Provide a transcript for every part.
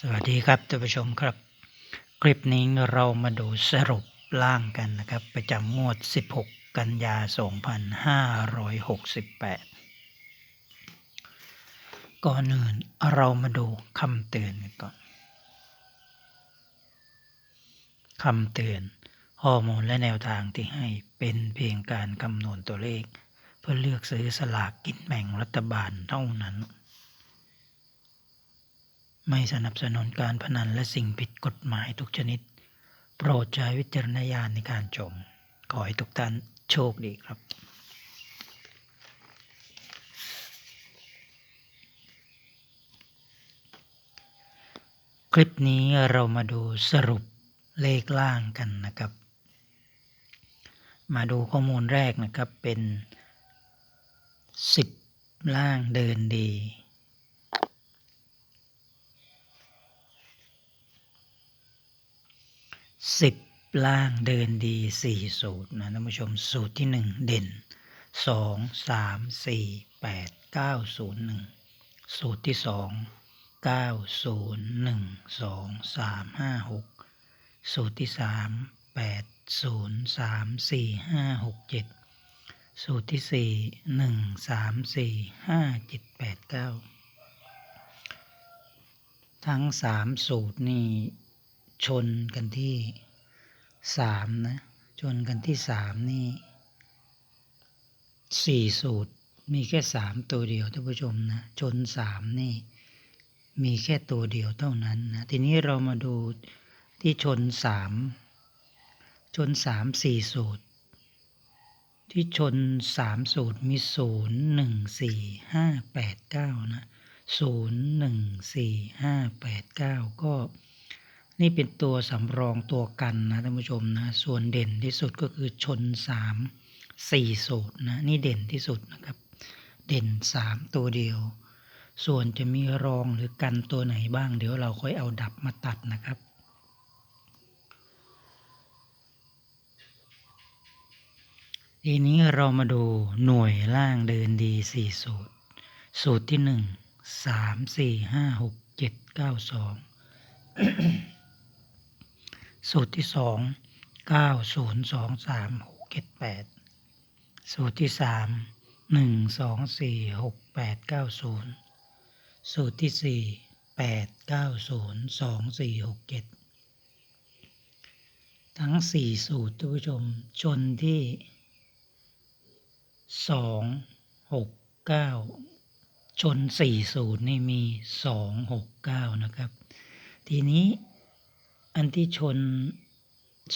สวัสดีครับท่านผู้ชมครับ คลิปนี้เรามาดูสรุปล่างกันนะครับ ประจำงวด 16 กันยา 2568 ก่อนอื่นเรามาดูคำเตือนกันก่อนคำเตือนข้อมูลและแนวทางที่ให้เป็นเพียงการคำนวณตัวเลข เพื่อเลือกซื้อสลากกินแบ่งรัฐบาลเท่านั้น ไม่สนับสนุนการพนันและสิ่งผิดกฎหมายทุกชนิด โปรดใช้วิจารณญาณในการชม ขอให้ทุกท่านโชคดีครับคลิปนี้เรามาดูสรุปเลขล่างกันนะครับ มาดูข้อมูลแรกนะครับเป็น 10 ล่างเดินดี สิบล่างเดินดีสี่สูตรนะท่านผู้ชมสูตรที่หนึ่งเด่นสองสามสี่แปดเก้าศูนย์หนึ่งสูตรที่สองเก้าศูนย์หนึ่งสองสามห้าหกสูตรที่สามแปดศูนย์สามสี่ห้าหกเจ็ดสูตรที่สี่หนึ่งสามสี่ห้าเจ็ดแปดเก้าทั้งสามสูตรนี่ ชนกันที่สามนะชนกันที่สามนี่สี่สูตรมีแค่สามตัวเดียวท่านผู้ชมนะชนสามนี่มีแค่ตัวเดียวเท่านั้นนะทีนี้เรามาดูที่ชนสามชนสามสี่สูตร ที่ชนสามสูตรมีศูนย์หนึ่งสี่ห้าแปดเก้านะศูนย์หนึ่งสี่ห้าแปดเก้าก็ นี่เป็นตัวสำรองตัวกันนะท่านผู้ชมนะส่วนเด่นที่สุดก็คือชนสามสี่สูตรนะนี่เด่นที่สุดนะครับ เด่นสามตัวเดียว ส่วนจะมีรองหรือกันตัวไหนบ้าง เดี๋ยวเราค่อยเอาดับมาตัดนะครับทีนี้เรามาดูหน่วยล่างเดินดีสี่สูตร สูตรที่หนึ่งสามสี่ห้าหกเจ็ดเก้าสอง สูตรที่สองเก้าศูนย์สองสามหกเจ็ดแปดสูตรที่สามหนึ่งสองสี่หกแปดเก้าศูนย์สูตรที่สี่แปดเก้าศูนย์สองสี่หกเจ็ดทั้งสี่สูตรท่านผู้ชมชนที่สองหกเก้าชนสี่สูตรนี่มีสองหกเก้านะครับ ทีนี้ อันที่ชน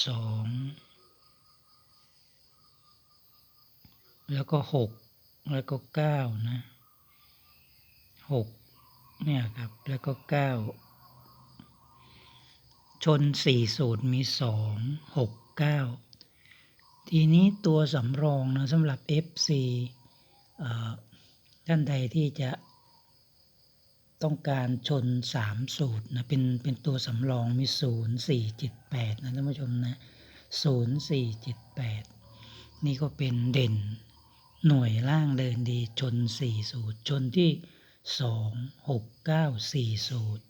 สองแล้วก็หกแล้วก็เก้านะหกเนี่ยครับแล้วก็เก้าชนสี่สูตรมีสองหกเก้าทีนี้ตัวสำรองนะสำหรับ FC เอ่อท่านใดที่จะ ต้องการชนสามสูตรนะเป็นเป็นตัวสำรองมีศูนย์สี่เจ็ดแปดนะท่านผู้ชมนะศูนย์สี่เจ็ดแปดนี่ก็เป็นเด่นหน่วยล่างเดินดีชนสี่สูตร ชนที่สองหกเก้าสี่สูตร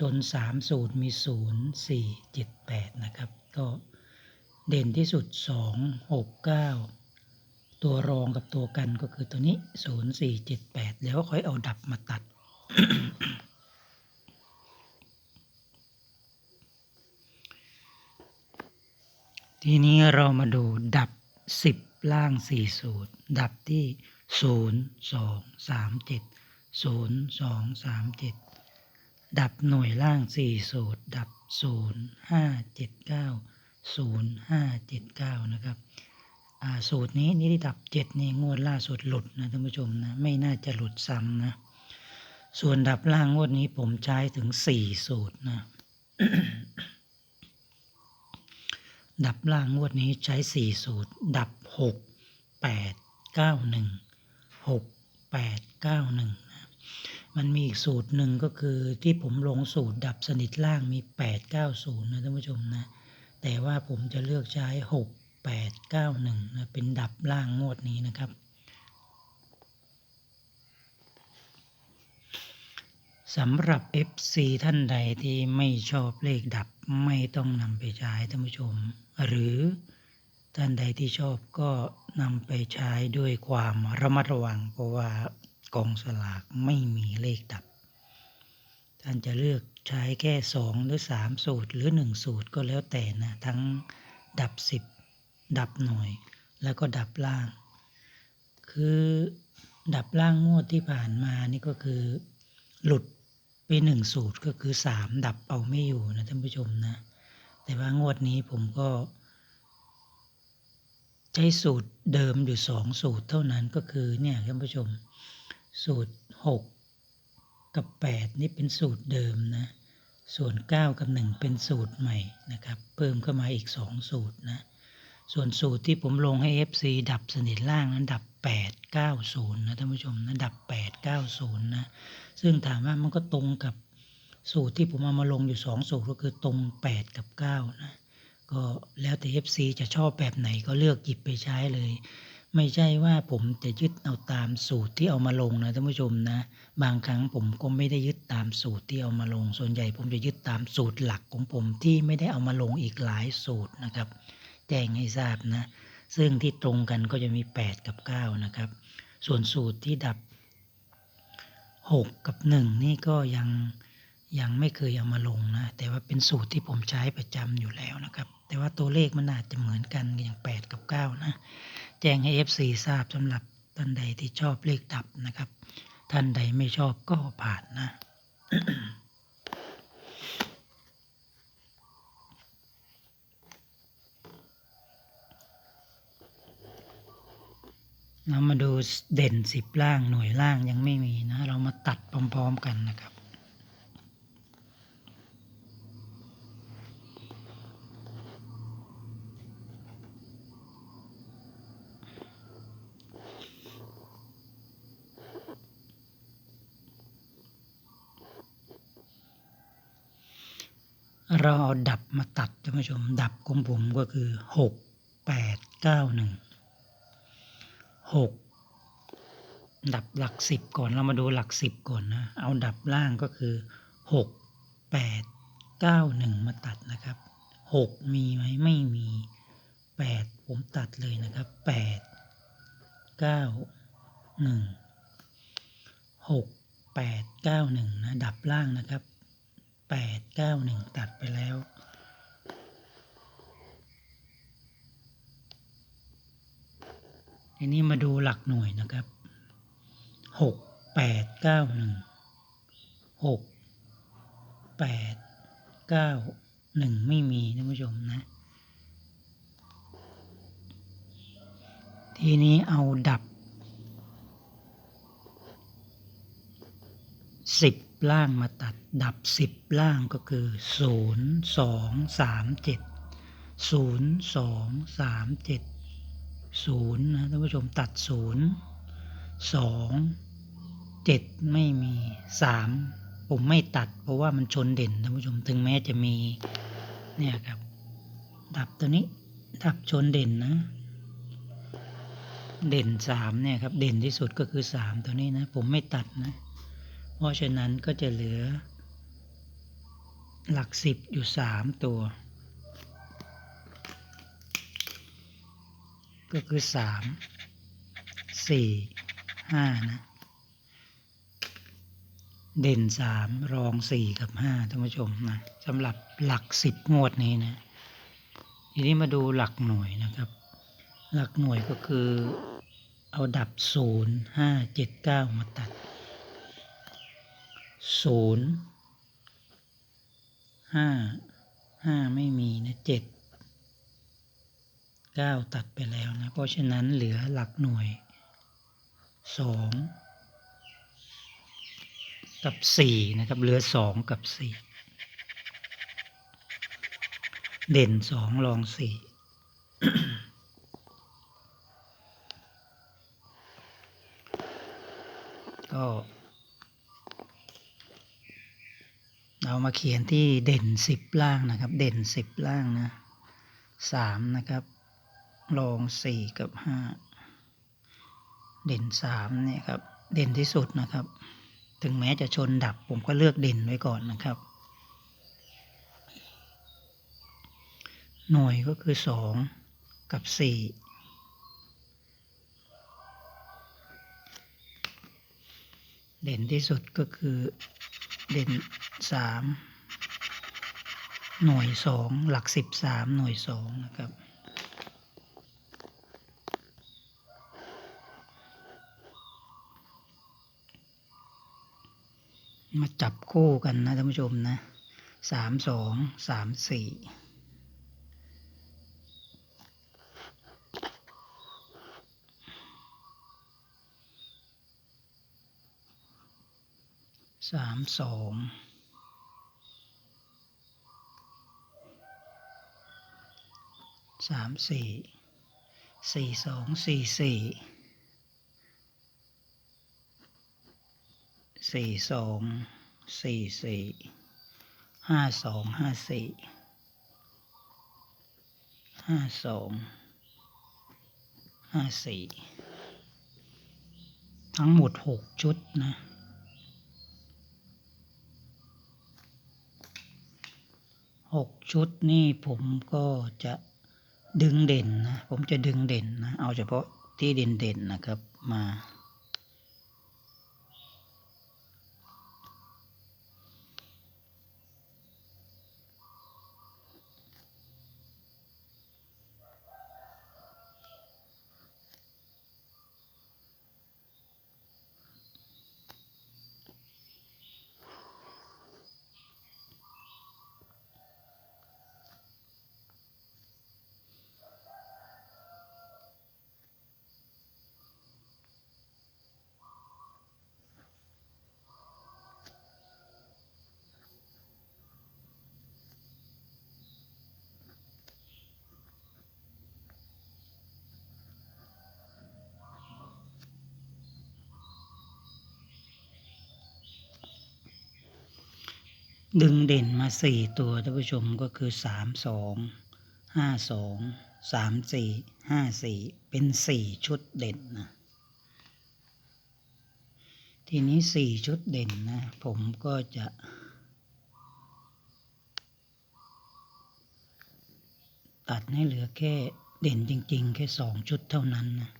ชนสามสูตรมีศูนย์สี่เจ็ดแปดนะครับ ก็เด่นที่สุดสองหกเก้าตัวรองกับตัวกันก็คือตัวนี้ศูนย์สี่เจ็ดแปดแล้วค่อยเอาดับมาตัด ทีนี้เรามาดูดับสิบล่างสี่สูตร ดับที่ศูนย์สองสามเจ็ดศูนย์สองสามเจ็ดดับหน่วยล่างสี่สูตร ดับศูนย์ห้าเจ็ดเก้าศูนย์ห้าเจ็ดเก้านะครับอ่าสูตรนี้นี่ที่ดับเจ็ดนี่งวดล่าสุดหลุดนะท่านผู้ชมนะไม่น่าจะหลุดซ้ำนะ ส่วนดับล่างงวดนี้ผมใช้ถึงสี่สูตรนะ ดับล่างงวดนี้ใช้สี่สูตร ดับหกแปดเก้าหนึ่งหกแปดเก้าหนึ่งนะมันมีอีกสูตรหนึ่งก็คือที่ผมลงสูตรดับสนิทล่างมีแปดเก้าศูนย์นะท่านผู้ชมนะ แต่ว่าผมจะเลือกใช้หกแปดเก้าหนึ่งนะเป็นดับล่างงวดนี้นะครับ สำหรับ FC ท่านใดที่ไม่ชอบเลขดับไม่ต้องนำไปใช้ท่านผู้ชม หรือท่านใดที่ชอบก็นำไปใช้ด้วยความระมัดระวัง เพราะว่ากองสลากไม่มีเลขดับ ท่านจะเลือกใช้แค่สองหรือสามสูตรหรือหนึ่งสูตรก็แล้วแต่นะทั้งดับสิบดับหน่วย แล้วก็ดับล่าง คือดับล่างงวดที่ผ่านมานี่ก็คือหลุด ไปหนึ่งสูตรก็คือสามดับเอาไม่อยู่นะท่านผู้ชมนะ แต่ว่างวดนี้ผมก็ ใช้สูตรเดิมอยู่สองสูตรเท่านั้นก็คือเนี่ยท่านผู้ชม สูตรหกกับแปดนี่เป็นสูตรเดิมนะ ส่วนเก้ากับหนึ่งเป็นสูตรใหม่นะครับ เพิ่มเข้ามาอีกสองสูตรนะ ส่วนสูตรที่ผมลงให้ FC ดับสนิทล่างนั้นดับ 8 9 0นะท่านผู้ชมนะดับ 8 9 0นะซึ่งถามว่ามันก็ตรงกับสูตรที่ผมเอามาลงอยู่ 2 สูตรก็คือตรง 8 กับ 9 นะก็แล้วแต่ FC จะชอบแบบไหนก็เลือกหยิบไปใช้เลย ไม่ใช่ว่าผมจะยึดเอาตามสูตรที่เอามาลงนะท่านผู้ชมนะ บางครั้งผมก็ไม่ได้ยึดตามสูตรที่เอามาลง ส่วนใหญ่ผมจะยึดตามสูตรหลักของผมที่ไม่ได้เอามาลงอีกหลายสูตรนะครับ แจ้งให้ทราบนะ ซึ่งที่ตรงกันก็จะมี 8 กับ 9 นะครับ ส่วนสูตรที่ดับ 6 กับ 1 นี่ก็ยังยังไม่เคยเอามาลงนะ แต่ว่าเป็นสูตรที่ผมใช้ประจำอยู่แล้วนะครับ แต่ว่าตัวเลขมันอาจจะเหมือนกันอย่าง 8 กับ 9 นะ แจ้งให้ FC ทราบสำหรับท่านใดที่ชอบเลขดับนะครับ ท่านใดไม่ชอบก็ผ่านนะ เรามาดูเด่นสิบล่างหน่วยล่างยังไม่มีนะ เรามาตัดพร้อมๆกันนะครับ เราเอาดับมาตัดท่านผู้ชม ดับของผมก็คือหกแปดเก้าหนึ่ง หกดับหลักสิบก่อนเรามาดูหลักสิบก่อนนะ เอาดับล่างก็คือหกแปดเก้าหนึ่งมาตัดนะครับหกมีไหมไม่มีแปดผมตัดเลยนะครับแปดเก้าหนึ่งหกแปดเก้าหนึ่งนะดับล่างนะครับแปดเก้าหนึ่งตัดไปแล้ว ทีนี้มาดูหลักหน่วยนะครับหกแปดเก้าหนึ่งหกแปดเก้าหนึ่งไม่มีท่านผู้ชมนะ ทีนี้เอาดับสิบล่างมาตัดดับสิบล่างก็คือศูนย์สองสามเจ็ดศูนย์สองสามเจ็ด ศูนย์นะท่านผู้ชมตัดศูนย์สองเจ็ดไม่มีสามผมไม่ตัด เพราะว่ามันชนเด่นท่านผู้ชมถึงแม้จะมีเนี่ยครับ ดับตัวนี้ดับชนเด่นนะ เด่นสามเนี่ยครับเด่นที่สุดก็คือสามตัวนี้นะ ผมไม่ตัดนะ เพราะฉะนั้นก็จะเหลือ หลักสิบอยู่สามตัว ก็คือสามสี่ห้านะ เด่นสามรองสี่กับห้าท่านผู้ชมนะสำหรับหลักสิบงวดนี้นะทีนี้มาดูหลักหน่วยนะครับ หลักหน่วยก็คือเอาดับศูนย์ห้าเจ็ดเก้ามาตัดศูนย์ห้าห้าไม่มีนะเจ็ด เก้าตัดไปแล้วนะ เพราะฉะนั้นเหลือหลักหน่วยสองกับสี่นะครับ เหลือสองกับสี่เด่นสองรองสี่ก็เรามาเขียนที่เด่นสิบล่างนะครับ เด่นสิบล่างนะสามนะครับ รองสี่กับห้าเด่นสามเนี่ยครับ เด่นที่สุดนะครับถถึงแม้จะชนดับผมก็เลือกเด่นไว้ก่อนนะครับ หน่วยก็คือสองกับสี่เด่นที่สุดก็คือเด่นสามหน่วยสองหลักสิบสามหน่วยสองนะครับ มาจับคู่กันนะท่านผู้ชมนะสามสองสามสี่สามสองสามสี่สี่สองสี่สี่ สี่สองสี่สี่ห้าสองห้าสี่ห้าสองห้าสี่ทั้งหมดหกชุดนะหกชุดนี่ผมก็จะดึงเด่นนะ ผมจะดึงเด่นนะ เอาเฉพาะที่เด่นเด่นๆนะครับมา ดึงเด่นมาสี่ตัวท่านผู้ชมก็คือสามสองห้าสองสามสี่ห้าสี่เป็นสี่ชุดเด่นนะ ทีนี้สี่ชุดเด่นนะ ผมก็จะตัดให้เหลือแค่เด่นจริง ๆ แค่สองชุดเท่านั้นนะ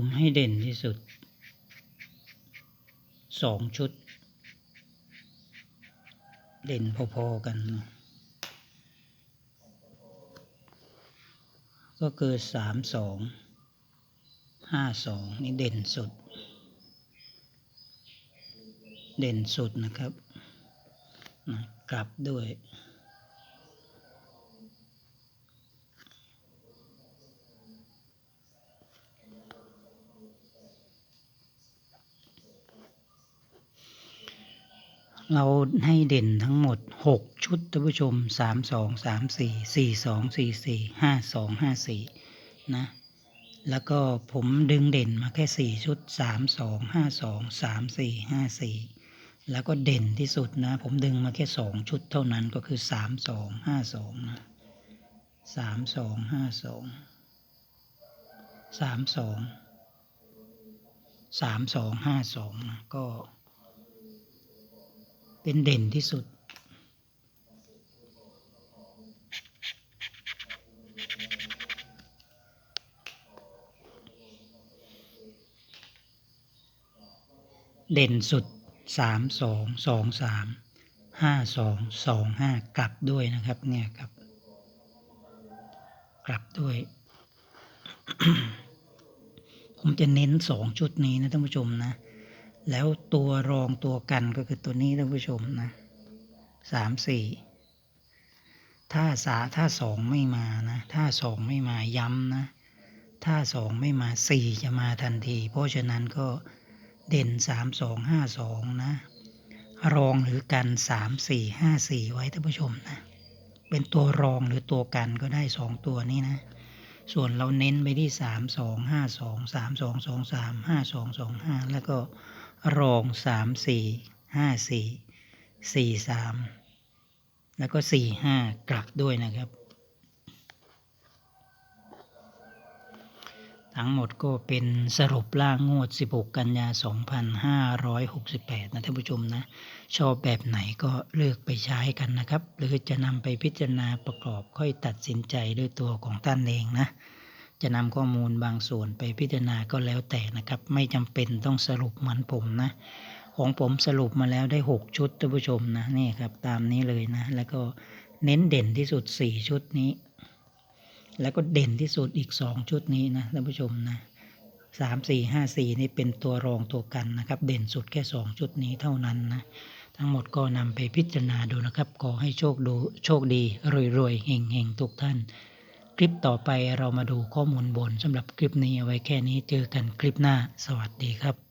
ผมให้เด่นที่สุดสองชุด เด่นพอๆกัน ก็คือสามสองห้าสองนี่เด่นสุด เด่นสุดนะครับกลับด้วย เราให้เด่นทั้งหมดหกชุดท่านผู้ชมสามสองสามสี่สี่สองสี่สี่ห้าสองห้าสี่นะ แล้วก็ผมดึงเด่นมาแค่สี่ชุดสามสองห้าสองสามสี่ห้าสี่แล้วก็เด่นที่สุดนะ ผมดึงมาแค่สองชุดเท่านั้นก็คือสามสองห้าสองนะสามสองห้าสองสามสองสามสองห้าสองนะก็ เป็นเด่นที่สุด เด่นสุดสามสองสองสามห้าสองสองห้ากลับด้วยนะครับเนี่ยครับกลับด้วย ผมจะเน้นสองชุดนี้นะท่านผู้ชมนะ แล้วตัวรองตัวกันก็คือตัวนี้ท่านผู้ชมนะสามสี่ถ้าสาถ้าสองไม่มานะถ้าสองไม่มาย้ำนะ ถ้าสองไม่มาสี่จะมาทันที เพราะฉะนั้นก็เด่นสามสองห้าสองนะ รองหรือกันสามสี่ห้าสี่ไว้ท่านผู้ชมนะ เป็นตัวรองหรือตัวกันก็ได้สองตัวนี้นะ ส่วนเราเน้นไปที่สามสองห้าสองสามสองสองสามห้าสองสองห้าแล้วก็ รองสามสี่ห้าสี่สี่สามแล้วก็สี่ห้ากลับด้วยนะครับ ทั้งหมดก็เป็นสรุปล่างงวด 16 กันยา 2568 นะท่านผู้ชมนะ ชอบแบบไหนก็เลือกไปใช้กันนะครับ หรือจะนำไปพิจารณาประกอบค่อยตัดสินใจด้วยตัวของท่านเองนะ จะนำข้อมูลบางส่วนไปพิจารณาก็แล้วแต่นะครับ ไม่จำเป็นต้องสรุปเหมือนผมนะ ของผมสรุปมาแล้วได้ 6 ชุดท่านผู้ชมนะนี่ครับตามนี้เลยนะ แล้วก็เน้นเด่นที่สุด 4 ชุดนี้ แล้วก็เด่นที่สุดอีก 2 ชุดนี้นะท่านผู้ชมนะสามสี่ห้าสี่นี่เป็นตัวรองตัวกันนะครับ เด่นสุดแค่2ชุดนี้เท่านั้นนะ ทั้งหมดก็นำไปพิจารณาดูนะครับ ขอให้โชคดูโชคดีรวยๆเฮงๆ ทุกท่าน คลิปต่อไปเรามาดูข้อมูลบนสำหรับคลิปนี้เอาไว้แค่นี้เจอกันคลิปหน้า สวัสดีครับ